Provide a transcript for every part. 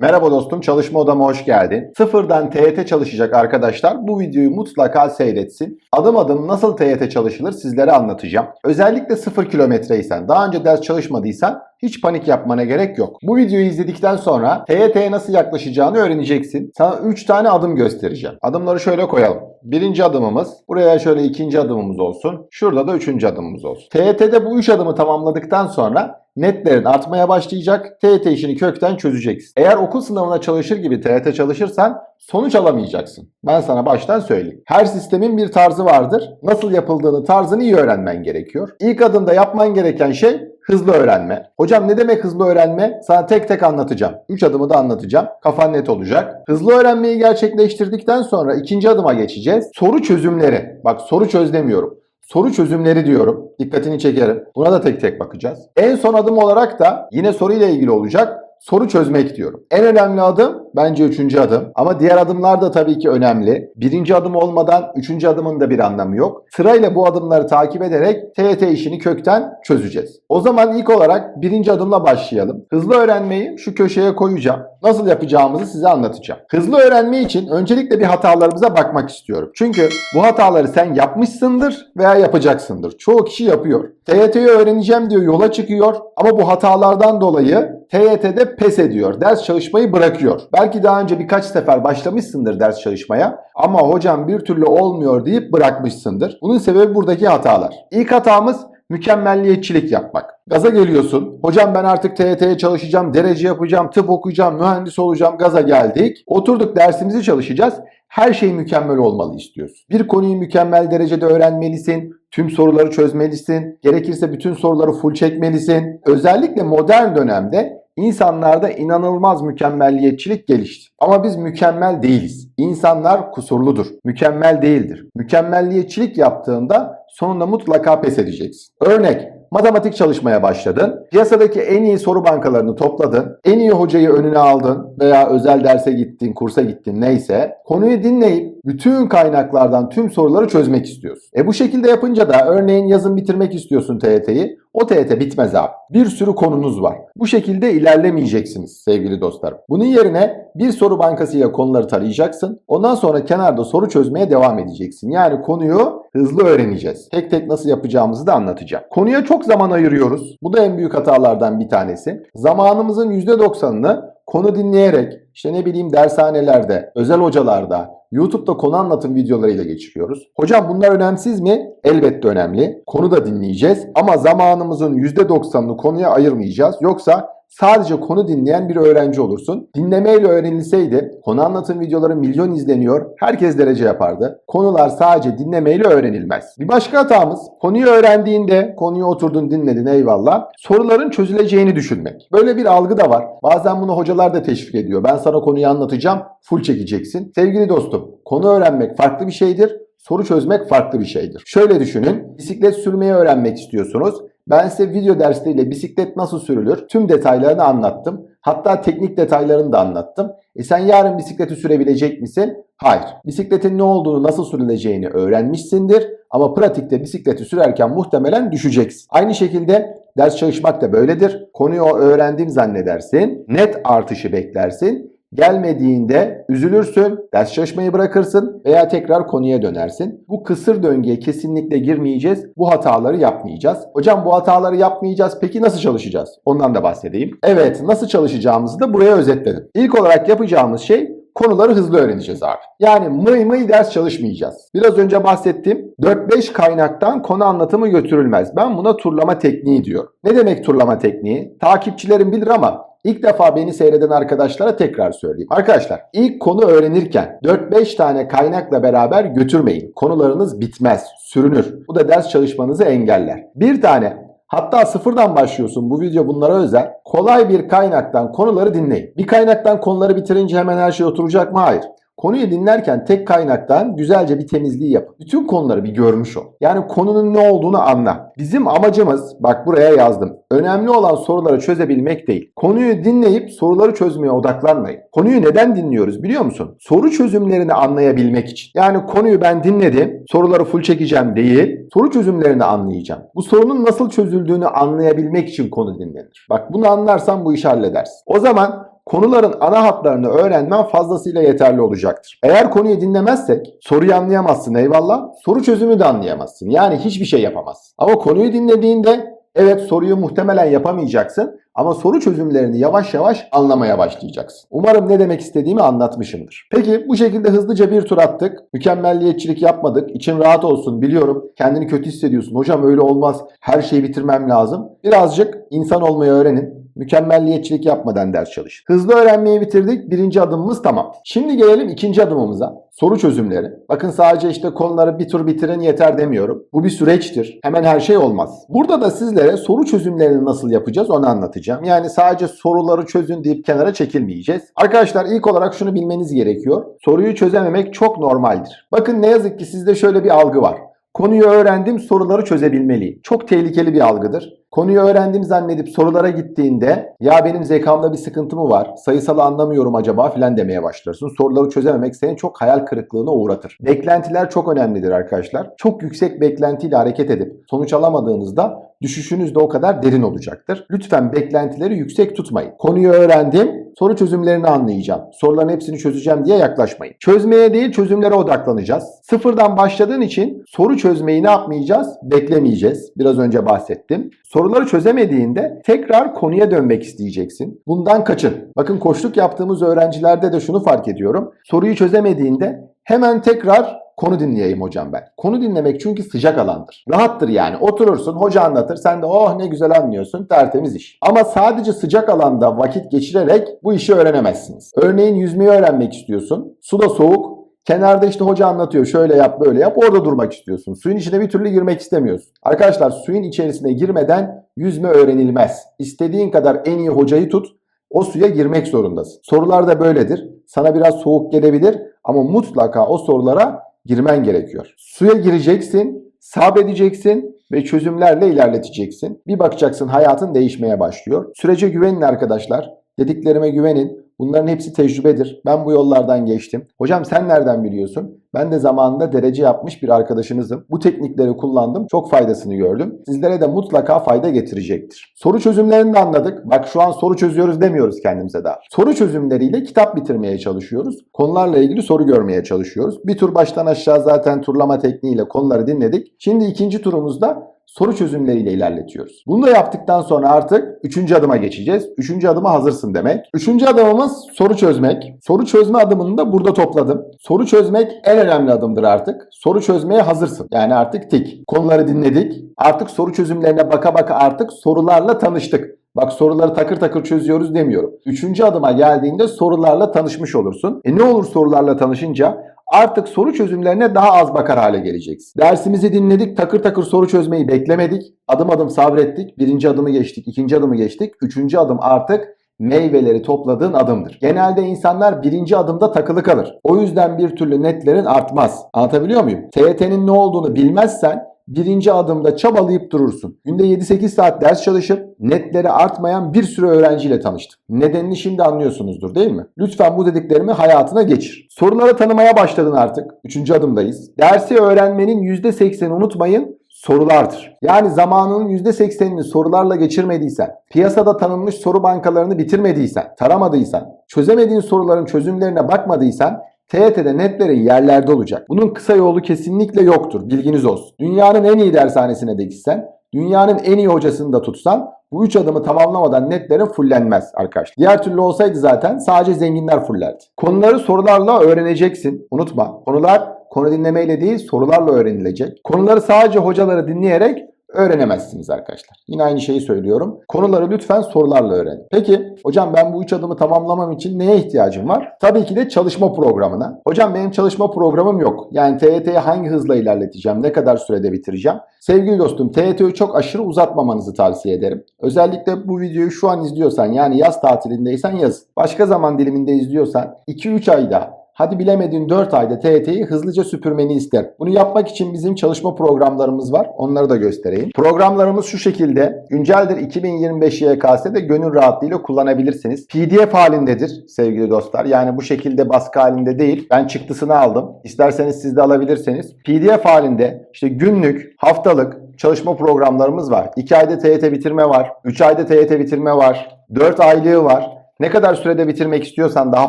Merhaba dostum, çalışma odama hoş geldin. Sıfırdan TYT çalışacak arkadaşlar bu videoyu mutlaka seyretsin. Adım adım nasıl TYT çalışılır sizlere anlatacağım. Özellikle sıfır kilometreysen, daha önce ders çalışmadıysan hiç panik yapmana gerek yok. Bu videoyu izledikten sonra TYT'ye nasıl yaklaşacağını öğreneceksin. Sana 3 tane adım göstereceğim. Adımları şöyle koyalım. Birinci adımımız, buraya şöyle ikinci adımımız olsun. Şurada da üçüncü adımımız olsun. TYT'de bu üç adımı tamamladıktan sonra netlerin artmaya başlayacak. TYT işini kökten çözeceksin. Eğer okul sınavına çalışır gibi TYT çalışırsan sonuç alamayacaksın. Ben sana baştan söyleyeyim. Her sistemin bir tarzı vardır. Nasıl yapıldığını, tarzını iyi öğrenmen gerekiyor. İlk adımda yapman gereken şey hızlı öğrenme. Hocam ne demek hızlı öğrenme? Sana tek tek anlatacağım. 3 adımı da anlatacağım. Kafan net olacak. Hızlı öğrenmeyi gerçekleştirdikten sonra ikinci adıma geçeceğiz. Soru çözümleri. Bak soru çöz demiyorum. Soru çözümleri diyorum. Dikkatini çekerim. Buna da tek tek bakacağız. En son adım olarak da yine soruyla ilgili olacak soru çözmek diyorum. En önemli adım bence üçüncü adım. Ama diğer adımlar da tabii ki önemli. Birinci adım olmadan üçüncü adımın da bir anlamı yok. Sırayla bu adımları takip ederek TYT işini kökten çözeceğiz. O zaman ilk olarak birinci adımla başlayalım. Hızlı öğrenmeyi şu köşeye koyacağım. Nasıl yapacağımızı size anlatacağım. Hızlı öğrenme için öncelikle bir hatalarımıza bakmak istiyorum. Çünkü bu hataları sen yapmışsındır veya yapacaksındır. Çoğu kişi yapıyor. TYT'yi öğreneceğim diyor yola çıkıyor ama bu hatalardan dolayı TYT'de pes ediyor. Ders çalışmayı bırakıyor. Belki daha önce birkaç sefer başlamışsındır ders çalışmaya ama hocam bir türlü olmuyor deyip bırakmışsındır. Bunun sebebi buradaki hatalar. İlk hatamız mükemmelliyetçilik yapmak. Gaza geliyorsun. Hocam ben artık TYT'ye çalışacağım, derece yapacağım, tıp okuyacağım, mühendis olacağım. Gaza geldik. Oturduk dersimizi çalışacağız. Her şey mükemmel olmalı istiyorsun. Bir konuyu mükemmel derecede öğrenmelisin. Tüm soruları çözmelisin. Gerekirse bütün soruları full çekmelisin. Özellikle modern dönemde insanlarda inanılmaz mükemmelliyetçilik gelişti. Ama biz mükemmel değiliz. İnsanlar kusurludur. Mükemmel değildir. Mükemmelliyetçilik yaptığında sonunda mutlaka pes edeceksin. Örnek matematik çalışmaya başladın. Piyasadaki en iyi soru bankalarını topladın. En iyi hocayı önüne aldın veya özel derse gittin, kursa gittin neyse. Konuyu dinleyip bütün kaynaklardan tüm soruları çözmek istiyorsun. E bu şekilde yapınca da örneğin yazın bitirmek istiyorsun TYT'yi. O TYT bitmez abi. Bir sürü konunuz var. Bu şekilde ilerlemeyeceksiniz sevgili dostlarım. Bunun yerine bir soru bankasıyla konuları tarayacaksın. Ondan sonra kenarda soru çözmeye devam edeceksin. Yani konuyu hızlı öğreneceğiz. Tek tek nasıl yapacağımızı da anlatacağım. Konuya çok zaman ayırıyoruz. Bu da en büyük hatalardan bir tanesi. Zamanımızın %90'ını konu dinleyerek, işte ne bileyim dershanelerde, özel hocalarda, YouTube'da konu anlatım videolarıyla geçiriyoruz. Hocam bunlar önemsiz mi? Elbette önemli. Konu da dinleyeceğiz ama zamanımızın %90'ını konuya ayırmayacağız. Yoksa sadece konu dinleyen bir öğrenci olursun. Dinlemeyle öğrenilseydi konu anlatım videoları milyon izleniyor. Herkes derece yapardı. Konular sadece dinlemeyle öğrenilmez. Bir başka hatamız konuyu öğrendiğinde konuyu oturdun dinledin eyvallah. Soruların çözüleceğini düşünmek. Böyle bir algı da var. Bazen bunu hocalar da teşvik ediyor. Ben sana konuyu anlatacağım. Full çekeceksin. Sevgili dostum konu öğrenmek farklı bir şeydir. Soru çözmek farklı bir şeydir. Şöyle düşünün. Bisiklet sürmeyi öğrenmek istiyorsunuz. Ben size video dersleriyle bisiklet nasıl sürülür tüm detaylarını anlattım. Hatta teknik detaylarını da anlattım. E sen yarın bisikleti sürebilecek misin? Hayır. Bisikletin ne olduğunu, nasıl sürüleceğini öğrenmişsindir. Ama pratikte bisikleti sürerken muhtemelen düşeceksin. Aynı şekilde ders çalışmak da böyledir. Konuyu öğrendiğim zannedersin. Net artışı beklersin. Gelmediğinde üzülürsün, ders çalışmayı bırakırsın veya tekrar konuya dönersin. Bu kısır döngüye kesinlikle girmeyeceğiz. Bu hataları yapmayacağız. Hocam bu hataları yapmayacağız. Peki nasıl çalışacağız? Ondan da bahsedeyim. Evet, nasıl çalışacağımızı da buraya özetledim. İlk olarak yapacağımız şey konuları hızlı öğreneceğiz abi. Yani mıy mıy ders çalışmayacağız. Biraz önce bahsettim. 4-5 kaynaktan konu anlatımı götürülmez. Ben buna turlama tekniği diyorum. Ne demek turlama tekniği? Takipçilerim bilir ama İlk defa beni seyreden arkadaşlara tekrar söyleyeyim. Arkadaşlar ilk konu öğrenirken 4-5 tane kaynakla beraber götürmeyin. Konularınız bitmez, sürünür. Bu da ders çalışmanızı engeller. Bir tane Hatta sıfırdan başlıyorsun bu video bunlara özel. Kolay bir kaynaktan konuları dinleyin. Bir kaynaktan konuları bitirince hemen her şey oturacak mı? Hayır. Konuyu dinlerken tek kaynaktan güzelce bir temizliği yap. Bütün konuları bir görmüş ol. Yani konunun ne olduğunu anla. Bizim amacımız bak buraya yazdım. Önemli olan soruları çözebilmek değil. Konuyu dinleyip soruları çözmeye odaklanmayın. Konuyu neden dinliyoruz biliyor musun? Soru çözümlerini anlayabilmek için. Yani konuyu ben dinledim, soruları full çekeceğim değil, soru çözümlerini anlayacağım. Bu sorunun nasıl çözüldüğünü anlayabilmek için konu dinlenir. Bak bunu anlarsan bu işi halledersin. O zaman konuların ana hatlarını öğrenmen fazlasıyla yeterli olacaktır. Eğer konuyu dinlemezsek soruyu anlayamazsın eyvallah, soru çözümü de anlayamazsın. Yani hiçbir şey yapamazsın. Ama konuyu dinlediğinde Evet soruyu muhtemelen yapamayacaksın ama soru çözümlerini yavaş yavaş anlamaya başlayacaksın. Umarım ne demek istediğimi anlatmışımdır. Peki bu şekilde hızlıca bir tur attık. Mükemmelliyetçilik yapmadık. İçin rahat olsun biliyorum. Kendini kötü hissediyorsun. Hocam öyle olmaz. Her şeyi bitirmem lazım. Birazcık insan olmayı öğrenin. Mükemmelliyetçilik yapmadan ders çalış. Hızlı öğrenmeyi bitirdik. Birinci adımımız tamam. Şimdi gelelim ikinci adımımıza. Soru çözümleri. Bakın sadece işte konuları bir tur bitirin yeter demiyorum. Bu bir süreçtir. Hemen her şey olmaz. Burada da sizlere soru çözümlerini nasıl yapacağız onu anlatacağım. Yani sadece soruları çözün deyip kenara çekilmeyeceğiz. Arkadaşlar ilk olarak şunu bilmeniz gerekiyor. Soruyu çözememek çok normaldir. Bakın ne yazık ki sizde şöyle bir algı var. Konuyu öğrendim, soruları çözebilmeliyim. Çok tehlikeli bir algıdır. Konuyu öğrendim zannedip sorulara gittiğinde ya benim zekamda bir sıkıntı mı var, sayısalı anlamıyorum acaba filan demeye başlarsın. Soruları çözememek seni çok hayal kırıklığına uğratır. Beklentiler çok önemlidir arkadaşlar. Çok yüksek beklentiyle hareket edip sonuç alamadığınızda düşüşünüz de o kadar derin olacaktır. Lütfen beklentileri yüksek tutmayın. Konuyu öğrendim, soru çözümlerini anlayacağım. Soruların hepsini çözeceğim diye yaklaşmayın. Çözmeye değil çözümlere odaklanacağız. Sıfırdan başladığın için soru çözmeyi ne yapmayacağız? Beklemeyeceğiz. Biraz önce bahsettim. Soruları çözemediğinde tekrar konuya dönmek isteyeceksin. Bundan kaçın. Bakın koçluk yaptığımız öğrencilerde de şunu fark ediyorum. Soruyu çözemediğinde hemen tekrar konu dinleyeyim hocam ben. Konu dinlemek çünkü sıcak alandır. Rahattır yani. Oturursun, hoca anlatır. Sen de oh ne güzel anlıyorsun. Tertemiz iş. Ama sadece sıcak alanda vakit geçirerek bu işi öğrenemezsiniz. Örneğin yüzmeyi öğrenmek istiyorsun. Su da soğuk. Kenarda işte hoca anlatıyor şöyle yap böyle yap orada durmak istiyorsun. Suyun içine bir türlü girmek istemiyorsun. Arkadaşlar suyun içerisine girmeden yüzme öğrenilmez. İstediğin kadar en iyi hocayı tut o suya girmek zorundasın. Sorular da böyledir. Sana biraz soğuk gelebilir ama mutlaka o sorulara girmen gerekiyor. Suya gireceksin, sabredeceksin ve çözümlerle ilerleteceksin. Bir bakacaksın hayatın değişmeye başlıyor. Sürece güvenin arkadaşlar. Dediklerime güvenin. Bunların hepsi tecrübedir. Ben bu yollardan geçtim. Hocam sen nereden biliyorsun? Ben de zamanında derece yapmış bir arkadaşınızım. Bu teknikleri kullandım. Çok faydasını gördüm. Sizlere de mutlaka fayda getirecektir. Soru çözümlerini de anladık. Bak şu an soru çözüyoruz demiyoruz kendimize daha. Soru çözümleriyle kitap bitirmeye çalışıyoruz. Konularla ilgili soru görmeye çalışıyoruz. Bir tur baştan aşağı zaten turlama tekniğiyle konuları dinledik. Şimdi ikinci turumuzda soru çözümleriyle ilerletiyoruz. Bunu da yaptıktan sonra artık üçüncü adıma geçeceğiz. Üçüncü adıma hazırsın demek. Üçüncü adımımız soru çözmek. Soru çözme adımını da burada topladım. Soru çözmek en önemli adımdır artık. Soru çözmeye hazırsın. Yani artık tik. Konuları dinledik. Artık soru çözümlerine baka baka artık sorularla tanıştık. Bak soruları takır takır çözüyoruz demiyorum. Üçüncü adıma geldiğinde sorularla tanışmış olursun. E ne olur sorularla tanışınca? Artık soru çözümlerine daha az bakar hale geleceksin. Dersimizi dinledik, takır takır soru çözmeyi beklemedik. Adım adım sabrettik. Birinci adımı geçtik, ikinci adımı geçtik. Üçüncü adım artık meyveleri topladığın adımdır. Genelde insanlar birinci adımda takılı kalır. O yüzden bir türlü netlerin artmaz. Anlatabiliyor muyum? TYT'nin ne olduğunu bilmezsen birinci adımda çabalayıp durursun. Günde 7-8 saat ders çalışıp netleri artmayan bir sürü öğrenciyle tanıştım. Nedenini şimdi anlıyorsunuzdur değil mi? Lütfen bu dediklerimi hayatına geçir. Soruları tanımaya başladın artık. Üçüncü adımdayız. Dersi öğrenmenin %80'i unutmayın sorulardır. Yani zamanının %80'ini sorularla geçirmediysen, piyasada tanınmış soru bankalarını bitirmediysen, taramadıysan, çözemediğin soruların çözümlerine bakmadıysan TYT'de netlerin yerlerde olacak. Bunun kısa yolu kesinlikle yoktur. Bilginiz olsun. Dünyanın en iyi dershanesine de gitsen, dünyanın en iyi hocasını da tutsan bu üç adımı tamamlamadan netlerin fullenmez arkadaşlar. Diğer türlü olsaydı zaten sadece zenginler fullerdi. Konuları sorularla öğreneceksin. Unutma. Konular konu dinlemeyle değil sorularla öğrenilecek. Konuları sadece hocaları dinleyerek öğrenemezsiniz arkadaşlar. Yine aynı şeyi söylüyorum. Konuları lütfen sorularla öğrenin. Peki hocam ben bu üç adımı tamamlamam için neye ihtiyacım var? Tabii ki de çalışma programına. Hocam benim çalışma programım yok. Yani TYT'yi hangi hızla ilerleteceğim? Ne kadar sürede bitireceğim? Sevgili dostum TYT'yi çok aşırı uzatmamanızı tavsiye ederim. Özellikle bu videoyu şu an izliyorsan yani yaz tatilindeysen yaz. Başka zaman diliminde izliyorsan 2-3 ayda Hadi bilemedin 4 ayda TYT'yi hızlıca süpürmeni ister. Bunu yapmak için bizim çalışma programlarımız var. Onları da göstereyim. Programlarımız şu şekilde. Günceldir 2025 YKS'de gönül rahatlığıyla kullanabilirsiniz. PDF halindedir sevgili dostlar. Yani bu şekilde baskı halinde değil. Ben çıktısını aldım. İsterseniz siz de alabilirseniz. PDF halinde işte günlük, haftalık çalışma programlarımız var. 2 ayda TYT bitirme var. 3 ayda TYT bitirme var. 4 aylığı var. Ne kadar sürede bitirmek istiyorsan daha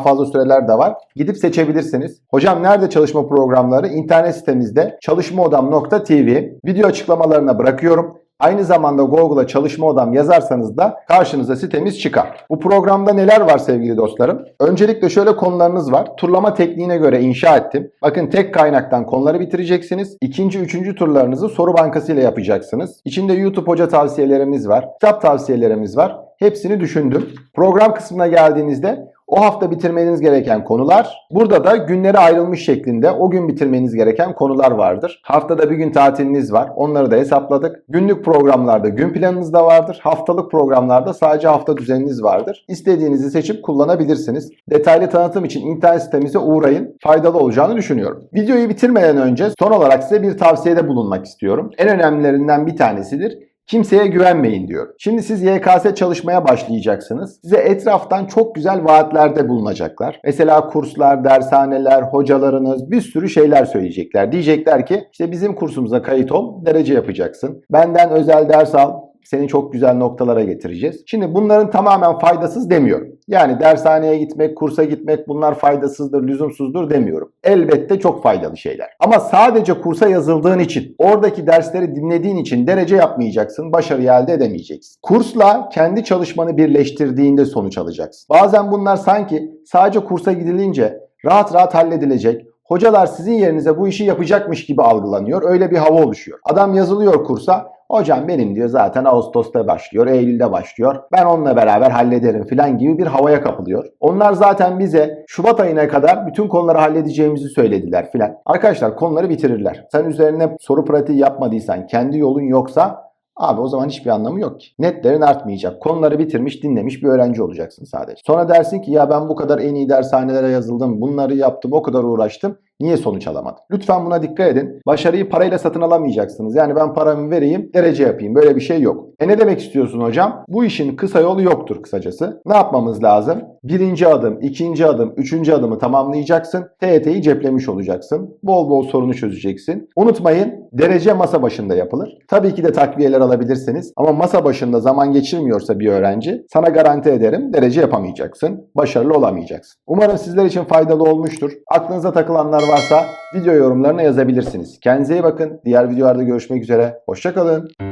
fazla süreler de var. Gidip seçebilirsiniz. Hocam nerede çalışma programları? İnternet sitemizde çalışmaodam.tv. Video açıklamalarına bırakıyorum. Aynı zamanda Google'a çalışma odam yazarsanız da karşınıza sitemiz çıkar. Bu programda neler var sevgili dostlarım? Öncelikle şöyle konularınız var. Turlama tekniğine göre inşa ettim. Bakın tek kaynaktan konuları bitireceksiniz. İkinci, üçüncü turlarınızı soru bankası ile yapacaksınız. İçinde YouTube hoca tavsiyelerimiz var. Kitap tavsiyelerimiz var. Hepsini düşündüm. Program kısmına geldiğinizde o hafta bitirmeniz gereken konular. Burada da günlere ayrılmış şeklinde o gün bitirmeniz gereken konular vardır. Haftada bir gün tatiliniz var. Onları da hesapladık. Günlük programlarda gün planınız da vardır. Haftalık programlarda sadece hafta düzeniniz vardır. İstediğinizi seçip kullanabilirsiniz. Detaylı tanıtım için internet sitemize uğrayın. Faydalı olacağını düşünüyorum. Videoyu bitirmeden önce son olarak size bir tavsiyede bulunmak istiyorum. En önemlilerinden bir tanesidir. Kimseye güvenmeyin diyor. Şimdi siz YKS çalışmaya başlayacaksınız. Size etraftan çok güzel vaatlerde bulunacaklar. Mesela kurslar, dershaneler, hocalarınız bir sürü şeyler söyleyecekler. Diyecekler ki işte bizim kursumuza kayıt ol, derece yapacaksın. Benden özel ders al, seni çok güzel noktalara getireceğiz. Şimdi bunların tamamen faydasız demiyorum. Yani dershaneye gitmek, kursa gitmek bunlar faydasızdır, lüzumsuzdur demiyorum. Elbette çok faydalı şeyler. Ama sadece kursa yazıldığın için, oradaki dersleri dinlediğin için derece yapmayacaksın, başarı elde edemeyeceksin. Kursla kendi çalışmanı birleştirdiğinde sonuç alacaksın. Bazen bunlar sanki sadece kursa gidilince rahat rahat halledilecek, Hocalar sizin yerinize bu işi yapacakmış gibi algılanıyor. Öyle bir hava oluşuyor. Adam yazılıyor kursa. Hocam benim diyor zaten Ağustos'ta başlıyor, Eylül'de başlıyor. Ben onunla beraber hallederim filan gibi bir havaya kapılıyor. Onlar zaten bize Şubat ayına kadar bütün konuları halledeceğimizi söylediler filan. Arkadaşlar konuları bitirirler. Sen üzerine soru pratiği yapmadıysan, kendi yolun yoksa Abi o zaman hiçbir anlamı yok ki. Netlerin artmayacak. Konuları bitirmiş, dinlemiş bir öğrenci olacaksın sadece. Sonra dersin ki ya ben bu kadar en iyi dershanelere yazıldım, bunları yaptım, o kadar uğraştım. Niye sonuç alamadım? Lütfen buna dikkat edin. Başarıyı parayla satın alamayacaksınız. Yani ben paramı vereyim, derece yapayım. Böyle bir şey yok. E ne demek istiyorsun hocam? Bu işin kısa yolu yoktur kısacası. Ne yapmamız lazım? Birinci adım, ikinci adım, üçüncü adımı tamamlayacaksın. TYT'yi ceplemiş olacaksın. Bol bol sorunu çözeceksin. Unutmayın derece masa başında yapılır. Tabii ki de takviyeler alabilirsiniz. Ama masa başında zaman geçirmiyorsa bir öğrenci sana garanti ederim derece yapamayacaksın. Başarılı olamayacaksın. Umarım sizler için faydalı olmuştur. Aklınıza takılanlar varsa video yorumlarına yazabilirsiniz. Kendinize iyi bakın. Diğer videolarda görüşmek üzere. Hoşçakalın.